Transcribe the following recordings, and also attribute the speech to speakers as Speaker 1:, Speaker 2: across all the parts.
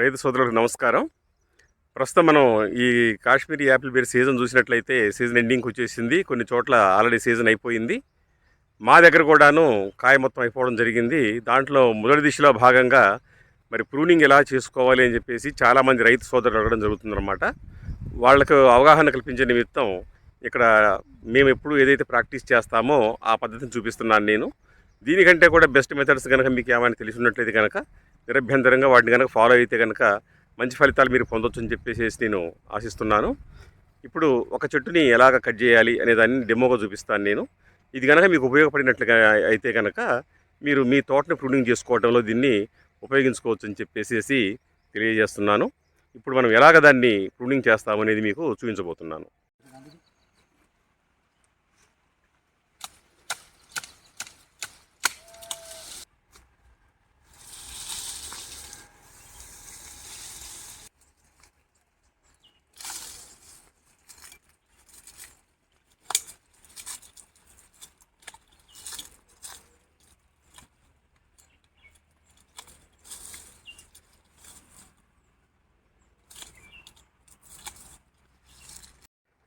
Speaker 1: రైతు సోదరులకు నమస్కారం. ప్రస్తుతం మనం ఈ కాశ్మీరీ యాపిల్ బేర్ సీజన్ చూసినట్లయితే సీజన్ ఎండింగ్కి వచ్చేసింది. కొన్ని చోట్ల ఆల్రెడీ సీజన్ అయిపోయింది. మా దగ్గర కూడాను కాయ మొత్తం అయిపోవడం జరిగింది. దాంట్లో మొదటి దిశలో భాగంగా మరి ప్రూనింగ్ ఎలా చేసుకోవాలి అని చెప్పేసి చాలామంది రైతు సోదరులు అడగడం జరుగుతుందన్నమాట. వాళ్ళకు అవగాహన కల్పించే నిమిత్తం ఇక్కడ మేము ఎప్పుడు ఏదైతే ప్రాక్టీస్ చేస్తామో ఆ పద్ధతిని చూపిస్తున్నాను నేను. దీనికంటే కూడా బెస్ట్ మెథడ్స్ కనుక మీకు ఏమైనా తెలిసి ఉన్నట్లయితే కనుక నిరభ్యంతరంగా వాటిని కనుక ఫాలో అయితే కనుక మంచి ఫలితాలు మీరు పొందొచ్చు అని చెప్పేసి నేను ఆశిస్తున్నాను. ఇప్పుడు ఒక చెట్టుని ఎలాగ కట్ చేయాలి అనే దాన్ని డెమోగా చూపిస్తాను నేను. ఇది కనుక మీకు ఉపయోగపడినట్లుగా అయితే కనుక మీరు మీ తోటని ప్రూనింగ్ చేసుకోవడంలో దీన్ని ఉపయోగించుకోవచ్చు అని చెప్పేసి తెలియజేస్తున్నాను. ఇప్పుడు మనం ఎలాగ దాన్ని ప్రూనింగ్ చేస్తామనేది మీకు చూపించబోతున్నాను.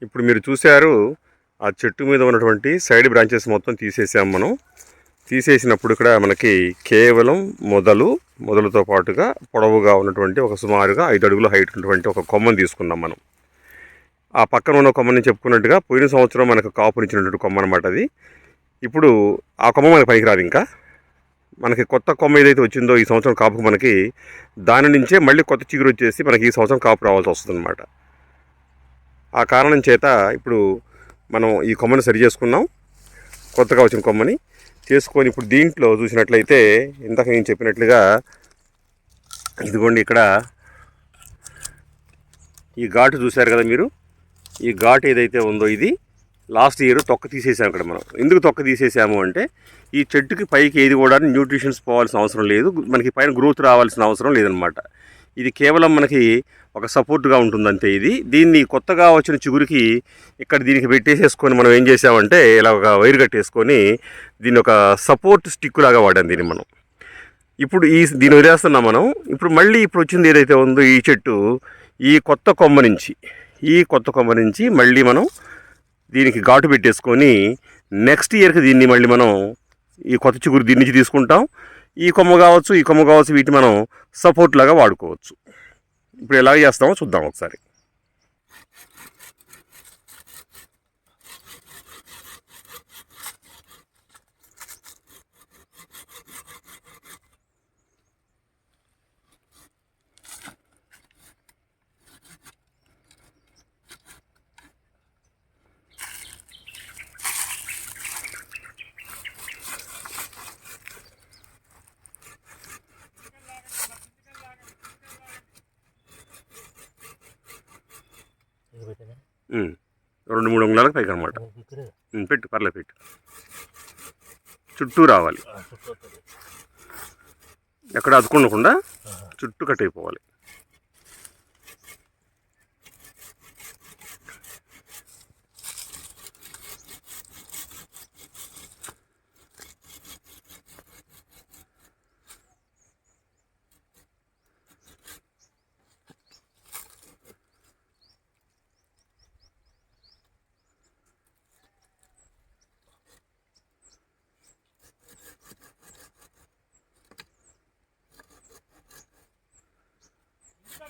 Speaker 1: ఇప్పుడు మీరు చూశారు ఆ చెట్టు మీద ఉన్నటువంటి సైడ్ బ్రాంచెస్ మొత్తం తీసేసాం మనం. తీసేసినప్పుడు ఇక్కడ మనకి కేవలం మొదలు మొదలతో పాటుగా పొడవుగా ఉన్నటువంటి ఒక సుమారుగా ఐదు అడుగుల హైట్ ఉన్నటువంటి ఒక కొమ్మను తీసుకున్నాం మనం. ఆ పక్కన ఉన్న కొమ్మని చెప్పుకున్నట్టుగా పోయిన సంవత్సరం మనకు కాపునిచ్చినటువంటి కొమ్మ అనమాట అది. ఇప్పుడు ఆ కొమ్మ మనకి పనికిరాదు ఇంకా. మనకి కొత్త కొమ్మ ఏదైతే వచ్చిందో ఈ సంవత్సరం కాపుకు మనకి దాని నుంచే మళ్ళీ కొత్త చిగురు వచ్చేసి మనకి ఈ సంవత్సరం కాపు రావాల్సి వస్తుంది ఆ కారణం చేత ఇప్పుడు మనం ఈ కొమ్మని సరి చేసుకున్నాం. కొత్తగా వచ్చిన కొమ్మని చేసుకొని ఇప్పుడు దీంట్లో చూసినట్లయితే ఇందాక నేను చెప్పినట్లుగా ఇదిగోండి ఇక్కడ ఈ ఘాటు చూశారు కదా మీరు? ఈ ఘాటు ఏదైతే ఉందో ఇది లాస్ట్ ఇయర్ తొక్క తీసేసాం ఇక్కడ మనం. ఎందుకు తొక్క తీసేసాము అంటే ఈ చెట్టుకి పైకి ఏది కూడా న్యూట్రిషన్స్ పోవాల్సిన అవసరం లేదు. మనకి పైన గ్రోత్ రావాల్సిన అవసరం లేదనమాట. ఇది కేవలం మనకి ఒక సపోర్ట్గా ఉంటుందంతే ఇది. దీన్ని కొత్తగా వచ్చిన చిగురికి ఇక్కడ దీనికి పెట్టేసేసుకొని మనం ఏం చేసామంటే ఇలా ఒక వైర్ కట్టేసుకొని దీన్ని ఒక సపోర్ట్ స్టిక్ లాగా వాడాం దీన్ని మనం. ఇప్పుడు ఈ దీన్ని వదిలేస్తున్నాం మనం. ఇప్పుడు మళ్ళీ ఇప్పుడు వచ్చింది ఏదైతే ఉందో ఈ చెట్టు ఈ కొత్త కొమ్మ నుంచి ఈ కొత్త కొమ్మ నుంచి మళ్ళీ మనం దీనికి ఘాటు పెట్టేసుకొని నెక్స్ట్ ఇయర్కి దీన్ని మళ్ళీ మనం ఈ కొత్త చిగురు దీని నుంచి తీసుకుంటాం. ఈ కొమ్మ కావచ్చు ఈ కొమ్మ కావచ్చు వీటి మనం సపోర్ట్ లాగా వాడుకోవచ్చు. ఇప్పుడు ఎలా చేస్తామో చూద్దాం ఒకసారి. రెండు మూడు అంగుళాలకు పైకి అనమాట పెట్టు పర్లే పెట్టు. చుట్టూ రావాలి. ఎక్కడ అతుకుండకుండా చుట్టూ కట్ అయిపోవాలి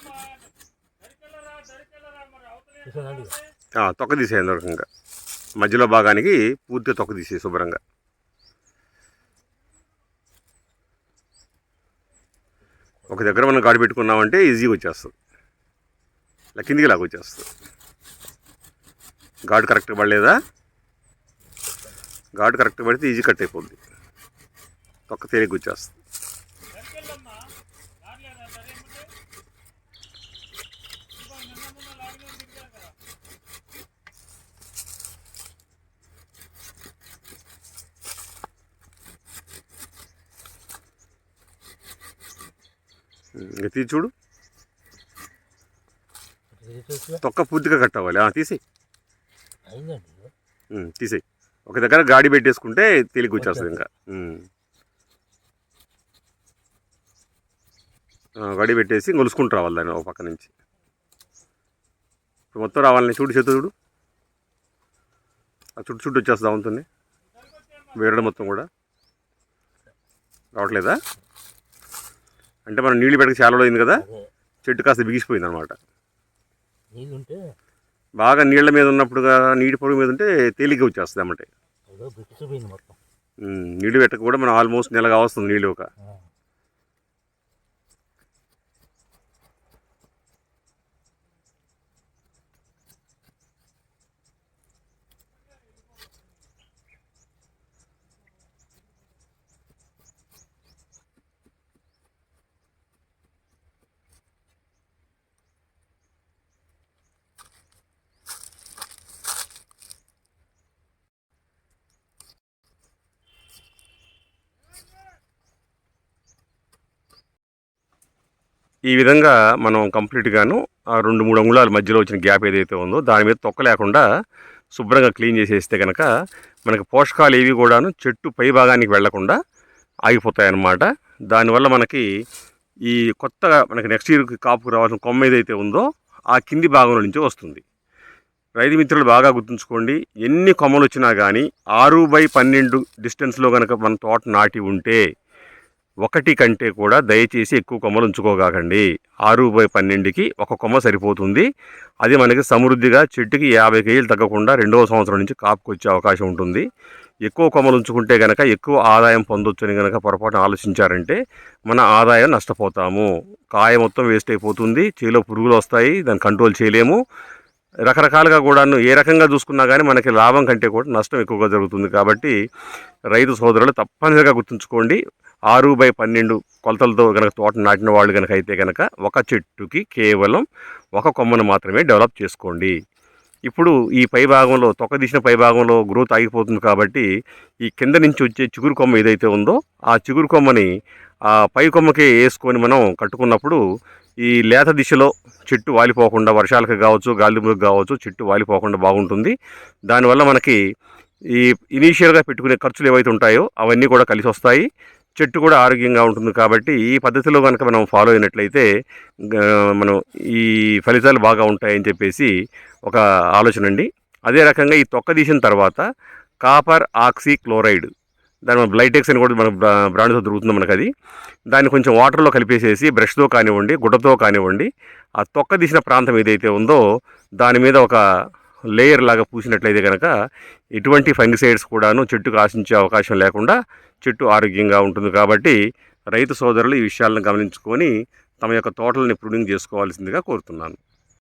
Speaker 1: ఆ, తొక్క తీసేయండి ఒక ఇంకా. మధ్యలో భాగానికి పూర్తిగా తొక్క తీసే శుభ్రంగా. ఒక దగ్గర మనం గాడి పెట్టుకున్నామంటే ఈజీగా వచ్చేస్తుంది. ఇలా కిందికి లాగా వచ్చేస్తుంది. గాడు కరెక్ట్గా పడలేదా? గాడు కరెక్ట్గా పడితే ఈజీ కట్ అయిపోద్ది. తొక్క తేలిగ్గా వచ్చేస్తుంది. తీసి చూడు. తొక్క పూర్తిగా కట్ అవ్వాలి. ఆ, తీసేయి. ఒక దగ్గర గాడి పెట్టేసుకుంటే తేలిగ్గా వచ్చేస్తుంది ఇంకా. గడి పెట్టేసి గొలుసుకుంటూ రావాలి దాన్ని ఒక పక్క నుంచి. ఇప్పుడు మొత్తం రావాలని చూడు చేతు చూడు. ఆ చుట్టు చుట్టూ వచ్చేస్తా ఉంటుంది వేరడం మొత్తం కూడా. రావట్లేదా? అంటే మనం నీళ్ళు పెట్టక చాలా అయింది కదా? చెట్టు కాస్త బిగిసిపోయింది అనమాట బాగా నీళ్ళ మీద ఉన్నప్పుడుగా నీటి పొడుగు మీద ఉంటే తేలిగ్గా వచ్చేస్తుంది అన్నమాట. నీళ్ళు పెట్టక కూడా మనం ఆల్మోస్ట్ నెల కావస్తుంది నీళ్ళు ఒక ఈ విధంగా మనం కంప్లీట్గాను ఆ రెండు మూడు అంగుళాల మధ్యలో వచ్చిన గ్యాప్ ఏదైతే ఉందో దాని మీద తొక్క లేకుండా శుభ్రంగా క్లీన్ చేసేస్తే కనుక మనకి పోషకాలు ఏవి కూడాను చెట్టు పై భాగానికి వెళ్ళకుండా ఆగిపోతాయన్నమాట. దానివల్ల మనకి ఈ కొత్తగా మనకి నెక్స్ట్ ఇయర్కి కాపుకు రావాల్సిన కొమ్మ ఏదైతే ఉందో ఆ కింది భాగంలో నుంచి వస్తుంది. రైతు మిత్రులు బాగా గుర్తుంచుకోండి ఎన్ని కొమ్మలు వచ్చినా కానీ ఆరు బై పన్నెండు డిస్టెన్స్లో కనుక మన తోట నాటి ఉంటే ఒకటి కంటే కూడా దయచేసి ఎక్కువ కొమ్మలు ఉంచుకోగాకండి. ఆరు బై పన్నెండుకి ఒక కొమ్మ సరిపోతుంది. అది మనకి సమృద్ధిగా చెట్టుకి యాభై కేజీలు తగ్గకుండా రెండవ సంవత్సరం నుంచి కాపుకొచ్చే అవకాశం ఉంటుంది. ఎక్కువ కొమ్మలు ఉంచుకుంటే కనుక ఎక్కువ ఆదాయం పొందొచ్చని కనుక పొరపాటున ఆలోచించారంటే మన ఆదాయం నష్టపోతాము. కాయ మొత్తం వేస్ట్ అయిపోతుంది. చేలో పురుగులు వస్తాయి. దాన్ని కంట్రోల్ చేయలేము. రకరకాలుగా కూడాను ఏ రకంగా చూసుకున్నా కానీ మనకి లాభం కంటే కూడా నష్టం ఎక్కువగా జరుగుతుంది. కాబట్టి రైతు సోదరులు తప్పనిసరిగా గుర్తుంచుకోండి. ఆరు బై పన్నెండు కొలతలతో కనుక తోట నాటిన వాళ్ళు కనుక అయితే కనుక ఒక చెట్టుకి కేవలం ఒక కొమ్మను మాత్రమే డెవలప్ చేసుకోండి. ఇప్పుడు ఈ పై భాగంలో తొక్క తీసిన పై భాగంలో గ్రోత్ ఆగిపోతుంది కాబట్టి ఈ కింద నుంచి వచ్చే చిగురు కొమ్మ ఏదైతే ఉందో ఆ చిగురు కొమ్మని ఆ పై కొమ్మకే వేసుకొని మనం కట్టుకున్నప్పుడు ఈ లేత దిశలో చెట్టు వాలిపోకుండా వర్షాలకు కావచ్చు గాలిదుములకు కావచ్చు చెట్టు వాలిపోకుండా బాగుంటుంది. దానివల్ల మనకి ఈ ఇనీషియల్గా పెట్టుకునే ఖర్చులు ఏవైతే ఉంటాయో అవన్నీ కూడా కలిసి వస్తాయి చెట్టు కూడా ఆరోగ్యంగా ఉంటుంది కాబట్టి ఈ పద్ధతిలో కనుక మనం ఫాలో అయినట్లయితే మనం ఈ ఫలితాలు బాగా ఉంటాయని చెప్పేసి ఒక ఆలోచన అండి. అదే రకంగా ఈ తొక్క తీసిన తర్వాత కాపర్ ఆక్సీ క్లోరైడ్ దాని మన బ్లైటెక్స్ అని కూడా మన బ్రాండ్తో దొరుకుతుంది మనకు అది దాన్ని కొంచెం వాటర్లో కలిపేసేసి బ్రష్తో కానివ్వండి గుడ్డతో కానివ్వండి ఆ తొక్క తీసిన ప్రాంతం ఏదైతే ఉందో దాని మీద ఒక లేయర్ లాగా పూసినట్లయితే కనుక ఎటువంటి ఫంగిసైడ్స్ కూడాను చెట్టుకు ఆశించే అవకాశం లేకుండా చెట్టు ఆరోగ్యంగా ఉంటుంది కాబట్టి రైతు సోదరులు ఈ విషయాలను గమనించుకొని తమ యొక్క తోటలని ప్రూనింగ్ చేసుకోవాల్సిందిగా కోరుతున్నాను.